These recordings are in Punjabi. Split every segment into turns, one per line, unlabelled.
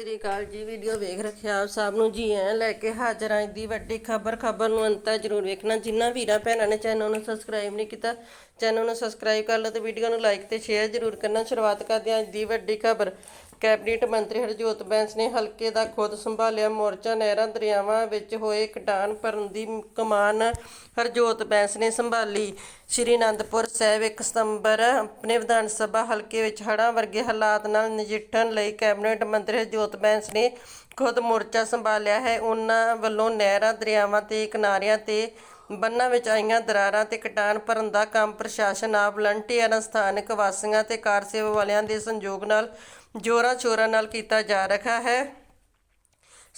ਸ੍ਰੀ ਅਕਾਲ ਜੀ ਵੀਡੀਓ ਵੇਖ ਰੱਖਿਆ ਆਪ ਸਭ ਨੂੰ। ਜੀ ਐ ਲੈ ਕੇ ਹਾਜ਼ਰ ਆਂ ਦੀ ਵੱਡੀ ਖਬਰ। ਖਬਰ ਨੂੰ ਅੰਤ ਜਰੂਰ ਵੇਖਣਾ। ਜਿਨ੍ਹਾਂ ਵੀਰਾਂ ਭੈਣਾਂ ਨੇ ਚੈਨਲ ਨੂੰ ਸਬਸਕ੍ਰਾਈਬ ਨਹੀਂ ਕੀਤਾ, ਚੈਨਲ ਨੂੰ ਸਬਸਕ੍ਰਾਈਬ ਕਰ ਲਓ ਤੇ ਵੀਡੀਓ ਨੂੰ ਲਾਈਕ ਤੇ ਸ਼ੇਅਰ ਜਰੂਰ ਕਰਨਾ। ਸ਼ੁਰੂਆਤ ਕਰਦੇ ਆਂ ਅੱਜ ਦੀ ਵੱਡੀ ਖਬਰ। ਕੈਬਨਿਟ ਮੰਤਰੀ ਹਰਜੋਤ ਬੈਂਸ ਨੇ ਹਲਕੇ ਦਾ ਖੁਦ ਸੰਭਾਲਿਆ ਮੋਰਚਾ। ਨਹਿਰਾਂ, ਦਰਿਆਵਾਂ ਵਿੱਚ ਹੋਏ ਕਟਾਨ ਭਰਨ ਦੀ ਕਮਾਨ ਹਰਜੋਤ ਬੈਂਸ ਨੇ ਸੰਭਾਲੀ। ਸ਼੍ਰੀ ਅਨੰਦਪੁਰ ਸਾਹਿਬ 1 ਸਤੰਬਰ ਆਪਣੇ ਵਿਧਾਨ ਸਭਾ ਹਲਕੇ ਵਿੱਚ ਹੜ੍ਹਾਂ ਵਰਗੇ ਹਾਲਾਤ ਨਾਲ ਨਜਿੱਠਣ ਲਈ ਕੈਬਨਿਟ ਮੰਤਰੀ ਹਰਜੋਤ ਬੈਂਸ ਨੇ ਖੁਦ ਮੋਰਚਾ ਸੰਭਾਲਿਆ ਹੈ। ਉਹਨਾਂ ਵੱਲੋਂ ਨਹਿਰਾਂ, ਦਰਿਆਵਾਂ ਤੇ ਕਿਨਾਰਿਆਂ ਤੇ ਬੰਨਾਂ ਵਿੱਚ ਆਈਆਂ ਦਰਾਰਾਂ ਤੇ ਕਟਾਨ ਭਰਨ ਦਾ ਕੰਮ ਪ੍ਰਸ਼ਾਸਨ ਆਪ ਵਲੰਟੀਅਰਾਂ, ਸਥਾਨਕ ਵਾਸੀਆਂ ਤੇ ਕਾਰ ਸੇਵਾ ਵਾਲਿਆਂ ਦੇ ਸੰਯੋਗ ਨਾਲ ਜੋਰਾਂ ਸ਼ੋਰਾਂ ਨਾਲ ਕੀਤਾ ਜਾ ਰਿਹਾ ਹੈ।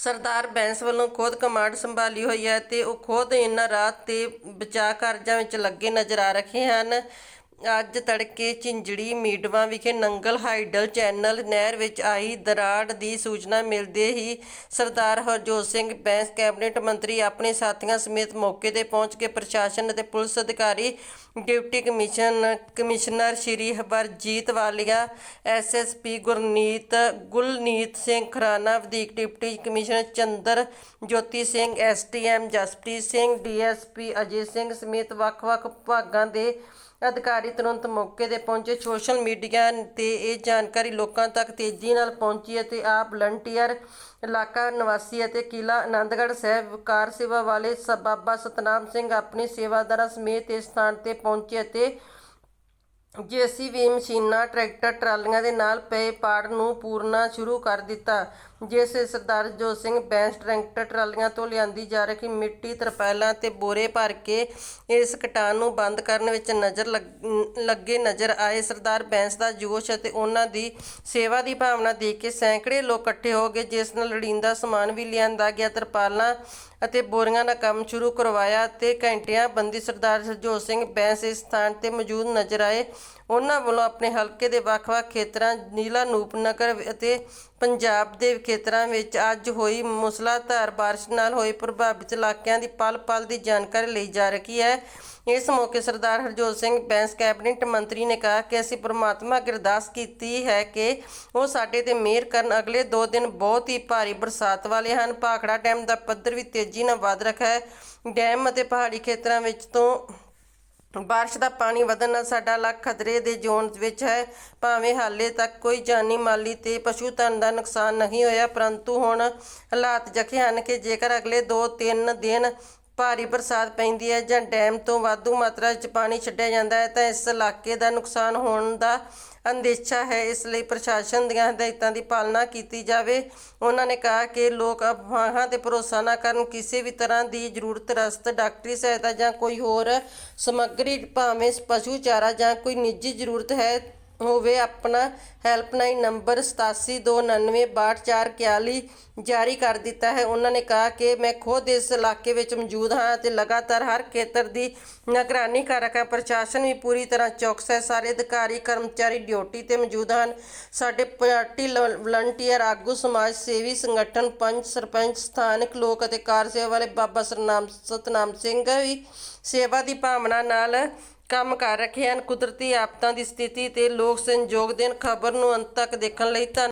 ਸਰਦਾਰ ਬੈਂਸ ਵੱਲੋਂ ਖੁਦ ਕਮਾਂਡ ਸੰਭਾਲੀ ਹੋਈ ਹੈ ਤੇ ਉਹ ਖੁਦ ਇਹਨਾਂ ਰਾਤ ਤੇ ਬਚਾਅ ਕਾਰਜਾਂ ਵਿੱਚ ਲੱਗੇ ਨਜ਼ਰ ਆ ਰਹੇ ਹਨ। ਅੱਜ ਤੜਕੇ ਝਿੰਜੜੀ ਮੀਡਵਾ ਵਿਖੇ ਨੰਗਲ ਹਾਈਡਲ ਚੈਨਲ ਨਹਿਰ ਵਿੱਚ ਆਈ ਦਰਾੜ ਦੀ ਸੂਚਨਾ ਮਿਲਦੇ ਹੀ ਸਰਦਾਰ ਹਰਜੋਤ ਸਿੰਘ ਬੈਂਸ ਕੈਬਨਿਟ ਮੰਤਰੀ ਆਪਣੇ ਸਾਥੀਆਂ ਸਮੇਤ ਮੌਕੇ ਤੇ ਪਹੁੰਚ ਕੇ ਪ੍ਰਸ਼ਾਸਨ ਅਤੇ ਪੁਲਿਸ ਅਧਿਕਾਰੀ, deputy commission commissioner Shri ਹਬਰਜੀਤ Walia SSP Gurneet, Gulneet Singh Khurana, ਵਧੀਕ deputy commissioner Chander Jyoti Singh STM Jaspreet Singh DSP Ajay Singh ਸਮੇਤ ਵੱਖ-ਵੱਖ ਵਿਭਾਗਾਂ ਦੇ ਅਧਿਕਾਰੀ ਤੁਰੰਤ ਮੌਕੇ ਤੇ ਪਹੁੰਚੇ। ਸੋਸ਼ਲ ਮੀਡੀਆ ਤੇ ਇਹ ਜਾਣਕਾਰੀ ਲੋਕਾਂ ਤੱਕ ਤੇਜ਼ੀ ਨਾਲ ਪਹੁੰਚੀ ਅਤੇ ਆਪ ਵਲੰਟੀਅਰ ਇਲਾਕਾ ਨਿਵਾਸੀ ਅਤੇ ਕਿਲਾ ਆਨੰਦਗੜ੍ਹ ਸਾਹਿਬ ਕਾਰ ਸੇਵਾ ਵਾਲੇ ਸ- ਬਾਬਾ ਸਤਨਾਮ ਸਿੰਘ ਆਪਣੀ ਸੇਵਾਦਾਰਾਂ ਸਮੇਤ ਇਸ ਸਥਾਨ ਤੇ ਪਹੁੰਚੇ ਅਤੇ ਜੀਸੀਬੀ ਮਸ਼ੀਨਾਂ, ਟਰੈਕਟਰ, ਟਰਾਲੀਆਂ ਦੇ ਨਾਲ ਪਏ ਪਾੜ ਨੂੰ ਪੂਰਨਾ ਸ਼ੁਰੂ ਕਰ ਦਿੱਤਾ, ਜਿਸ ਸਰਦਾਰ ਜੋਤ ਸਿੰਘ ਬੈਂਸ ਟਰੈਕਟਰ ਟਰਾਲੀਆਂ ਤੋਂ ਲਿਆਂਦੀ ਜਾ ਰਹੀ ਮਿੱਟੀ, ਤਰਪਾਲਾਂ ਤੇ ਬੋਰੇ ਭਰ ਕੇ ਇਸ ਕਟਾਨ ਨੂੰ ਬੰਦ ਕਰਨ ਵਿੱਚ ਨਜ਼ਰ ਲੱਗ- ਲੱਗੇ ਨਜ਼ਰ ਆਏ। ਸਰਦਾਰ ਬੈਂਸ ਦਾ ਜੋਸ਼ ਅਤੇ ਉਹਨਾਂ ਦੀ ਸੇਵਾ ਦੀ ਭਾਵਨਾ ਦੇਖ ਕੇ ਸੈਂਕੜੇ ਲੋਕ ਇਕੱਠੇ ਹੋ ਗਏ, ਜਿਸ ਨਾਲ ਲੋੜੀਂਦਾ ਸਮਾਨ ਵੀ ਲਿਆਂਦਾ ਗਿਆ, ਤਰਪਾਲਾਂ ਅਤੇ ਬੋਰੀਆਂ ਦਾ ਕੰਮ ਸ਼ੁਰੂ ਕਰਵਾਇਆ ਤੇ ਘੰਟਿਆਂ ਬੰਦੀ ਸਰਦਾਰ ਹਰਜੋਤ ਸਿੰਘ ਬੈਂਸ ਇਸ ਸਥਾਨ ਤੇ ਮੌਜੂਦ ਨਜ਼ਰ ਆਏ। ਉਹਨਾਂ ਵੱਲੋਂ ਆਪਣੇ ਹਲਕੇ ਦੇ ਵੱਖ-ਵੱਖ ਖੇਤਰਾਂ, ਜ਼ਿਲ੍ਹਾ ਨੂਪਨਗਰ ਅਤੇ ਪੰਜਾਬ ਦੇ ਖੇਤਰਾਂ ਵਿੱਚ ਅੱਜ ਹੋਈ ਮੁਸਲਾਧਾਰ ਬਾਰਿਸ਼ ਨਾਲ ਹੋਏ ਪ੍ਰਭਾਵਿਤ ਇਲਾਕਿਆਂ ਦੀ ਪਲ-ਪਲ ਦੀ ਜਾਣਕਾਰੀ ਲਈ ਜਾ ਰਹੀ ਹੈ। ਇਸ ਮੌਕੇ ਸਰਦਾਰ ਹਰਜੋਤ ਸਿੰਘ ਬੈਂਸ ਕੈਬਨਿਟ ਮੰਤਰੀ ਨੇ ਕਿਹਾ ਕਿ ਅਸੀਂ ਪ੍ਰਮਾਤਮਾ ਅੱਗੇ ਅਰਦਾਸ ਕੀਤੀ ਹੈ ਕਿ ਉਹ ਸਾਡੇ ਤੇ ਮਿਹਰ ਕਰਨ। ਅਗਲੇ 2 ਦਿਨ ਬਹੁਤ ਹੀ ਭਾਰੀ ਬਰਸਾਤ ਵਾਲੇ ਹਨ। ਭਾਖੜਾ ਡੈਮ ਦਾ ਪੱਧਰ ਵੀ ਤੇਜ਼ੀ ਨਾਲ ਵਧ ਰਿਹਾ ਹੈ। ਡੈਮ ਅਤੇ ਪਹਾੜੀ ਖੇਤਰਾਂ ਵਿੱਚ ਤੋਂ ਬਾਰਿਸ਼ ਦਾ ਪਾਣੀ ਵਧਣ ਨਾਲ ਸਾਡਾ ਇਲਾਕਾ ਖਤਰੇ ਦੇ ਜ਼ੋਨ ਵਿੱਚ ਹੈ। ਭਾਵੇਂ ਹਾਲੇ ਤੱਕ ਕੋਈ ਜਾਨੀ ਮਾਲੀ ਤੇ ਪਸ਼ੂ ਧਨ ਦਾ ਨੁਕਸਾਨ ਨਹੀਂ ਹੋਇਆ, ਪਰੰਤੂ ਹੁਣ ਹਾਲਾਤ ਜਖੇ ਹਨ ਕਿ ਜੇਕਰ ਅਗਲੇ 2-3 ਦਿਨ ਭਾਰੀ ਬਰਸਾਤ ਪੈਂਦੀ ਹੈ ਜਾਂ ਡੈਮ ਤੋਂ ਵਾਧੂ ਮਾਤਰਾ ਵਿੱਚ ਪਾਣੀ ਛੱਡਿਆ ਜਾਂਦਾ ਹੈ, ਤਾਂ ਇਸ ਇਲਾਕੇ ਦਾ ਨੁਕਸਾਨ ਹੋਣ ਦਾ ਅੰਦੇਸ਼ਾ ਹੈ। ਇਸ ਲਈ ਪ੍ਰਸ਼ਾਸਨ ਦੀਆਂ ਹਦਾਇਤਾਂ ਦੀ ਪਾਲਣਾ ਕੀਤੀ ਜਾਵੇ। ਉਹਨਾਂ ਨੇ ਕਿਹਾ ਕਿ ਲੋਕ ਅਫਵਾਹਾਂ ਤੇ ਭਰੋਸਾ ਨਾ ਕਰਨ, ਕਿਸੇ ਵੀ ਤਰ੍ਹਾਂ ਦੀ ਜ਼ਰੂਰਤ ਰਸਤ, ਡਾਕਟਰੀ ਸਹਾਇਤਾ ਜਾਂ ਕੋਈ ਹੋਰ ਸਮੱਗਰੀ, ਭਾਵੇਂ ਪਸ਼ੂ ਚਾਰਾ ਜਾਂ ਕੋਈ ਨਿੱਜੀ ਜ਼ਰੂਰਤ ਹੈ ਹੋਵੇ ਆਪਣਾ ਹੈਲਪਲਾਈਨ ਨੰਬਰ 8729926441 ਜਾਰੀ ਕਰ ਦਿੱਤਾ ਹੈ। ਉਹਨਾਂ ਨੇ ਕਿਹਾ ਕਿ ਮੈਂ ਖੁਦ ਇਸ ਇਲਾਕੇ ਵਿੱਚ ਮੌਜੂਦ ਹਾਂ ਤੇ ਲਗਾਤਾਰ ਹਰ ਖੇਤਰ ਦੀ ਨਿਗਰਾਨੀ ਕਰ ਰਿਹਾ ਪ੍ਰਸ਼ਾਸਨ ਵੀ ਪੂਰੀ ਤਰ੍ਹਾਂ ਚੌਕਸ ਹੈ। ਸਾਰੇ ਅਧਿਕਾਰੀ, ਕਰਮਚਾਰੀ ਡਿਊਟੀ ਤੇ ਮੌਜੂਦ ਹਨ। ਸਾਡੇ ਪਾਰਟੀ ਲ- ਵਲੰਟੀਅਰ, ਆਗੂ, ਸਮਾਜ ਸੇਵੀ ਸੰਗਠਨ, ਪੰਚ ਸਰਪੰਚ, ਸਥਾਨਕ ਲੋਕ ਅਤੇ ਕਾਰ ਸੇਵਾ ਵਾਲੇ ਬਾਬਾ ਸਰਨਾਮ, ਸਤਨਾਮ ਸਿੰਘ ਵੀ ਸੇਵਾ ਦੀ ਭਾਵਨਾ ਨਾਲ ਕੰਮ ਕਰ ਰੱਖੇ ਹਨ। ਕੁਦਰਤੀ ਆਫਤਾਂ ਦੀ ਸਥਿਤੀ ਤੇ ਲੋਕ ਸੰਯੋਗ ਦੇਣ ਖਬਰ ਨੂੰ ਅੰਤ ਤੱਕ ਦੇਖਣ ਲਈ ਧੰਨ